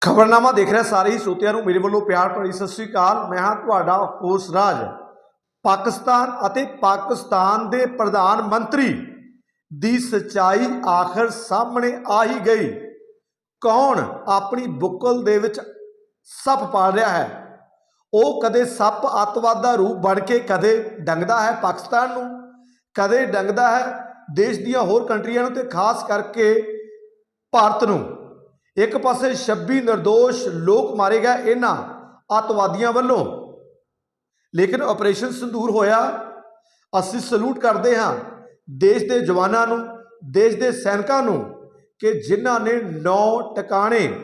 ਖਬਰਨਾਮਾ ਦੇਖ ਰਿਹਾ ਸਾਰੇ ਹੀ ਸਰੋਤਿਆਂ ਨੂੰ ਮੇਰੇ ਵੱਲੋਂ ਪਿਆਰ ਭਰੀ ਸਤਿ ਸ੍ਰੀ ਅਕਾਲ। ਮੈਂ ਹਾਂ ਤੁਹਾਡਾ ਹੋਸ ਰਾਜ। ਪਾਕਿਸਤਾਨ ਅਤੇ ਪਾਕਿਸਤਾਨ ਦੇ ਪ੍ਰਧਾਨ ਮੰਤਰੀ ਦੀ ਸਚਾਈ ਆਖਰ ਸਾਹਮਣੇ ਆ ਹੀ ਗਈ। ਕੌਣ ਆਪਣੀ ਬੁੱਕਲ ਦੇ ਵਿੱਚ ਸੱਪ ਪਾਲ ਰਿਹਾ ਹੈ? ਉਹ ਕਦੇ ਸੱਪ ਅੱਤਵਾਦ ਦਾ ਰੂਪ ਬਣ ਕੇ ਕਦੇ ਡੰਗਦਾ ਹੈ ਪਾਕਿਸਤਾਨ ਨੂੰ, ਕਦੇ ਡੰਗਦਾ ਹੈ ਦੇਸ਼ ਦੀਆਂ ਹੋਰ ਕੰਟਰੀਆਂ ਨੂੰ ਤੇ ਖਾਸ ਕਰਕੇ ਭਾਰਤ ਨੂੰ। ਇੱਕ ਪਾਸੇ 26 નિર્ਦੋਸ਼ ਲੋਕ ਮਾਰੇ ਗਏ ਇਹਨਾਂ ਅੱਤਵਾਦੀਆਂ ਵੱਲੋਂ। ਲੇਕਿਨ ਆਪਰੇਸ਼ਨ ਸੰਦੂਰ ਹੋਇਆ। ਅਸੀਂ ਸਲੂਟ ਕਰਦੇ ਹਾਂ ਦੇਸ਼ ਦੇ ਜਵਾਨਾਂ ਨੂੰ, ਦੇਸ਼ ਦੇ ਸੈਨਿਕਾਂ ਨੂੰ ਕਿ ਜਿਨ੍ਹਾਂ ਨੇ ਨੌ ਟਿਕਾਣੇ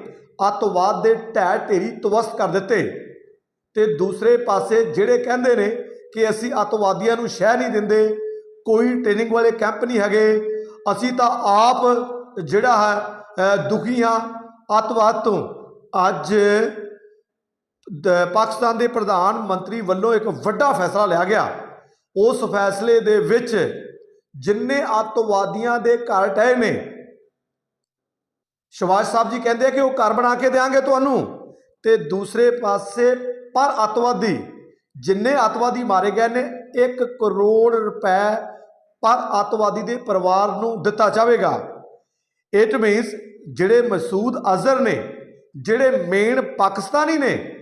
ਅੱਤਵਾਦ ਦੇ ਢਹਿ ਢੇਰੀ ਤਵਸਤ ਕਰ ਦਿੱਤੇ। ਤੇ ਦੂਸਰੇ ਪਾਸੇ ਜਿਹੜੇ ਕਹਿੰਦੇ ਨੇ ਕਿ ਅਸੀਂ ਅੱਤਵਾਦੀਆਂ ਨੂੰ ਸ਼ਹਿ ਨਹੀਂ ਦਿੰਦੇ, ਕੋਈ ਟ੍ਰੇਨਿੰਗ ਵਾਲੇ ਕੈਂਪ ਨਹੀਂ ਹੈਗੇ, ਅਸੀਂ ਤਾਂ ਆਪ ਜਿਹੜਾ ਹੈ ਦੁਖੀ ਹਾਂ। ਅੱਤਵਾਦ ਤੋਂ। ਅੱਜ ਪਾਕਿਸਤਾਨ ਦੇ ਪ੍ਰਧਾਨ ਮੰਤਰੀ ਵੱਲੋਂ ਇੱਕ ਵੱਡਾ ਫੈਸਲਾ ਲਿਆ ਗਿਆ। ਉਸ ਫੈਸਲੇ ਦੇ ਵਿੱਚ ਜਿੰਨੇ ਅੱਤਵਾਦੀਆਂ ਦੇ ਘਰ ਟਹਿ ਨੇ, ਸ਼ਿਵਾਜ ਸਾਹਿਬ ਜੀ ਕਹਿੰਦੇ ਕਿ ਉਹ ਘਰ ਬਣਾ ਕੇ ਦੇਾਂਗੇ ਤੁਹਾਨੂੰ। ਤੇ ਦੂਸਰੇ ਪਾਸੇ ਪਰ ਅੱਤਵਾਦੀ, ਜਿੰਨੇ ਅੱਤਵਾਦੀ ਮਾਰੇ ਗਏ ਨੇ 1 ਕਰੋੜ ਰੁਪਏ ਪਰ ਅੱਤਵਾਦੀ ਦੇ ਪਰਿਵਾਰ ਨੂੰ ਦਿੱਤਾ ਜਾਵੇਗਾ। ਇਟ ਮੀਨਸ ਜਿਹੜੇ ਮਸੂਦ ਅਜ਼ਹਰ ਨੇ, ਜਿਹੜੇ ਮੇਨ ਪਾਕਿਸਤਾਨੀ ਨੇ,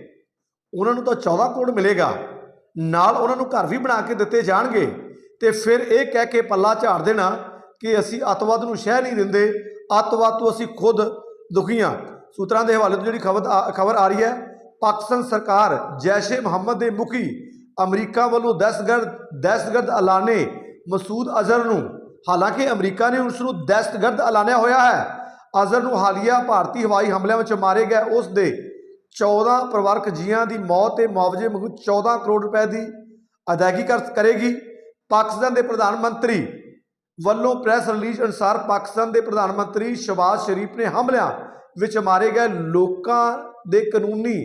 ਉਹਨਾਂ ਨੂੰ ਤਾਂ 14 ਕਰੋੜ ਮਿਲੇਗਾ। ਨਾਲ ਉਹਨਾਂ ਨੂੰ ਘਰ ਵੀ ਬਣਾ ਕੇ ਦਿੱਤੇ ਜਾਣਗੇ। ਤੇ ਫਿਰ ਇਹ ਕਹਿ ਕੇ ਪੱਲਾ ਝਾੜ ਦੇਣਾ ਕਿ ਅਸੀਂ ਅੱਤਵਾਦ ਨੂੰ ਸ਼ਹਿ ਨਹੀਂ ਦਿੰਦੇ। ਅੱਤਵਾਦ ਤੋਂ ਅਸੀਂ ਖੁਦ ਦੁਖੀ ਹਾਂ। ਸੂਤਰਾਂ ਦੇ ਹਵਾਲੇ ਤੋਂ ਜਿਹੜੀ ਖਬਰ ਖਬਰ ਆ ਰਹੀ ਹੈ, ਪਾਕਿਸਤਾਨ ਸਰਕਾਰ ਜੈਸ਼-ਏ ਮੁਹੰਮਦ ਦੇ ਮੁਖੀ ਅਮਰੀਕਾ ਵੱਲੋਂ ਦਹਿਸ਼ਤਗਰਦ ਦਹਿਸ਼ਤਗਰਦ ਐਲਾਨੇ ਮਸੂਦ ਅਜ਼ਹਰ ਨੂੰ। ਹਾਲਾਂਕਿ ਅਮਰੀਕਾ ਨੇ ਉਸ ਨੂੰ ਦਹਿਸ਼ਤਗਰਦ ਐਲਾਨਿਆ ਹੋਇਆ ਹੈ। ਅਜ਼ਹਰ ਨੂੰ ਹਾਲੀਆ ਭਾਰਤੀ ਹਵਾਈ ਹਮਲਿਆਂ ਵਿੱਚ ਮਾਰੇ ਗਏ। ਉਸ ਦੇ 14 ਪਰਿਵਾਰਕ ਜੀਆਂ ਦੀ ਮੌਤ ਤੇ ਮੁਆਵਜ਼ੇ ਮੰਗੂ 14 ਕਰੋੜ ਰੁਪਏ ਦੀ ਅਦਾਇਗੀ ਕਰ ਕਰੇਗੀ। ਪਾਕਿਸਤਾਨ ਦੇ ਪ੍ਰਧਾਨ ਮੰਤਰੀ ਵੱਲੋਂ ਪ੍ਰੈਸ ਰਿਲੀਜ਼ ਅਨੁਸਾਰ ਪਾਕਿਸਤਾਨ ਦੇ ਪ੍ਰਧਾਨ ਮੰਤਰੀ ਸ਼ਬਾਜ਼ ਸ਼ਰੀਫ ਨੇ ਹਮਲਿਆਂ ਵਿੱਚ ਮਾਰੇ ਗਏ ਲੋਕਾਂ ਦੇ ਕਾਨੂੰਨੀ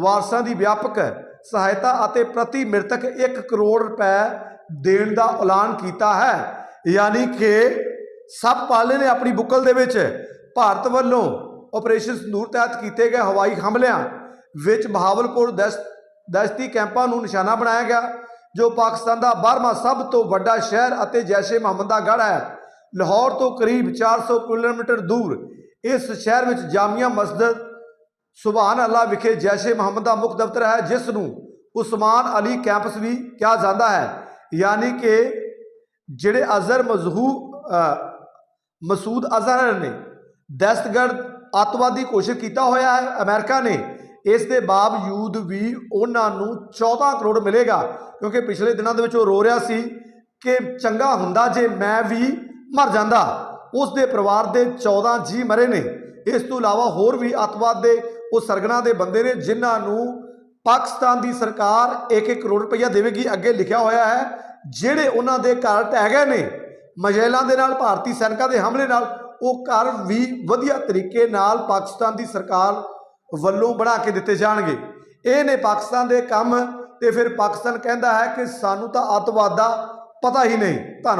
ਵਾਰਸਾਂ ਦੀ ਵਿਆਪਕ ਸਹਾਇਤਾ ਅਤੇ ਪ੍ਰਤੀ ਮ੍ਰਿਤਕ 1 ਕਰੋੜ ਰੁਪਏ ਦੇਣ ਦਾ ਐਲਾਨ ਕੀਤਾ ਹੈ। ਯਾਨੀ ਕਿ ਸਭ ਪਾਲੇ ਨੇ ਆਪਣੀ ਬੁੱਕਲ ਦੇ ਵਿੱਚ ਭਾਰਤ ਵੱਲੋਂ ਆਪਰੇਸ਼ਨ ਸੰਦੂਰ ਤਹਿਤ ਕੀਤੇ ਗਏ ਹਵਾਈ ਹਮਲਿਆਂ ਵਿੱਚ ਬਹਾਵਲਪੁਰ ਦਹਿਸ਼ਤ ਦਹਿਸ਼ਤੀ ਕੈਂਪਾਂ ਨੂੰ ਨਿਸ਼ਾਨਾ ਬਣਾਇਆ ਗਿਆ, ਜੋ ਪਾਕਿਸਤਾਨ ਦਾ 12ਵਾਂ ਸਭ ਤੋਂ ਵੱਡਾ ਸ਼ਹਿਰ ਅਤੇ ਜੈਸ਼ੇ ਮੁਹੰਮਦ ਦਾ ਗੜ੍ਹ ਹੈ। ਲਾਹੌਰ ਤੋਂ ਕਰੀਬ 400 ਕਿਲੋਮੀਟਰ ਦੂਰ ਇਸ ਸ਼ਹਿਰ ਵਿੱਚ ਜਾਮੀਆ ਮਸਜਿਦ ਸੁਭਾਨ ਅੱਲਾ ਵਿਖੇ ਜੈਸ਼ੇ ਮੁਹੰਮਦ ਦਾ ਮੁੱਖ ਦਫ਼ਤਰ ਹੈ, ਜਿਸ ਨੂੰ ਉਸਮਾਨ ਅਲੀ ਕੈਂਪਸ ਵੀ ਕਿਹਾ ਜਾਂਦਾ ਹੈ। ਯਾਨੀ ਕਿ ਜਿਹੜੇ ਅਜ਼ਹਰ ਮਜ਼ਹੂ ਮਸੂਦ ਅਜ਼ਹਰ ਨੇ ਦਹਿਸ਼ਤਗਰਦ ਅੱਤਵਾਦੀ ਘੋਸ਼ਿਤ ਕੀਤਾ ਹੋਇਆ ਹੈ। ਅਮਰੀਕਾ ਨੇ ਇਸ ਦੇ ਬਾਵਜੂਦ ਵੀ ਉਹਨਾਂ ਨੂੰ 14 ਕਰੋੜ ਮਿਲੇਗਾ, ਕਿਉਂਕਿ ਪਿਛਲੇ ਦਿਨਾਂ ਦੇ ਵਿੱਚ ਉਹ ਰੋ ਰਿਹਾ ਸੀ ਕਿ ਚੰਗਾ ਹੁੰਦਾ ਜੇ ਮੈਂ ਵੀ ਮਰ ਜਾਂਦਾ। ਉਸ ਦੇ ਪਰਿਵਾਰ ਦੇ 14 ਜੀ ਮਰੇ ਨੇ। ਇਸ ਤੋਂ ਇਲਾਵਾ ਹੋਰ ਵੀ ਅੱਤਵਾਦ ਦੇ ਉਹ ਸਰਗਨਾ ਦੇ ਬੰਦੇ ਨੇ, ਜਿਨ੍ਹਾਂ ਨੂੰ ਪਾਕਿਸਤਾਨ ਦੀ ਸਰਕਾਰ 1-1 ਕਰੋੜ ਰੁਪਈਆ ਦੇਵੇਗੀ, ਅੱਗੇ ਲਿਖਿਆ ਹੋਇਆ ਹੈ, ਜਿਹੜੇ ਉਹਨਾਂ ਦੇ ਘਰ ਢਹਿ ਗਏ ਨੇ। ਮਜੈਲਾਂ ਦੇ ਨਾਲ, ਭਾਰਤੀ ਸੈਨਿਕਾਂ ਦੇ ਹਮਲੇ ਨਾਲ ਉਹ ਘਰ ਵੀ ਵਧੀਆ ਤਰੀਕੇ ਨਾਲ ਪਾਕਿਸਤਾਨ ਦੀ ਸਰਕਾਰ ਵੱਲੋਂ ਬਣਾ ਕੇ ਦਿੱਤੇ ਜਾਣਗੇ। ਇਹ ਨੇ ਪਾਕਿਸਤਾਨ ਦੇ ਕੰਮ ਤੇ ਫਿਰ ਪਾਕਿਸਤਾਨ ਕਹਿੰਦਾ ਹੈ ਕਿ ਸਾਨੂੰ ਤਾਂ ਅੱਤਵਾਦ ਦਾ ਪਤਾ ਹੀ ਨਹੀਂ। ਧੰਨ